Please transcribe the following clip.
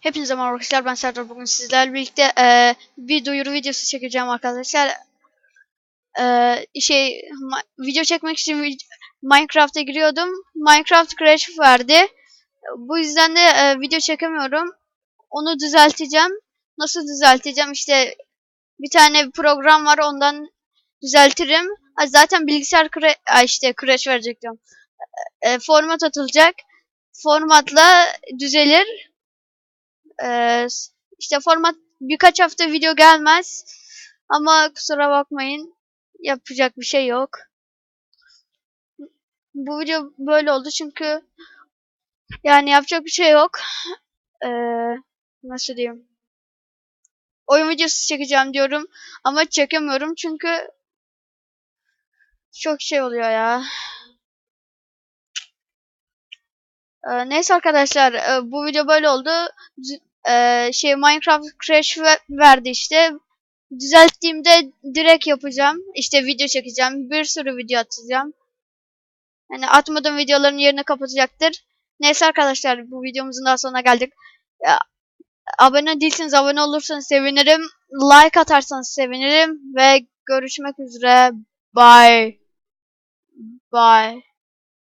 Hepinize merhaba arkadaşlar ben Serdar bugün sizlerle birlikte eee, bir duyuru videosu çekeceğim arkadaşlar. Eee, şey video çekmek için Minecraft'a giriyordum. Minecraft crash verdi. Bu yüzden de eee, video çekemiyorum. Onu düzelteceğim. Nasıl düzelteceğim? İşte bir tane program var ondan düzeltirim. Ha, zaten bilgisayar cra- Ay, işte crash verecek diyorum. Eee, format atılacak. Formatla düzelir. Ee, işte format birkaç hafta video gelmez. Ama kusura bakmayın. Yapacak bir şey yok. Bu video böyle oldu çünkü yani yapacak bir şey yok. Ee, nasıl diyeyim? Oyun videosu çekeceğim diyorum ama çekemiyorum çünkü çok şey oluyor ya. Ee, neyse arkadaşlar e, bu video böyle oldu. Dü- e, şey Minecraft crash ve- verdi işte. Düzelttiğimde direkt yapacağım. İşte video çekeceğim. Bir sürü video atacağım. Yani atmadığım videoların yerini kapatacaktır. Neyse arkadaşlar bu videomuzun daha sonuna geldik. Ya, abone değilseniz abone olursanız sevinirim. Like atarsanız sevinirim. Ve görüşmek üzere. Bye. Bye.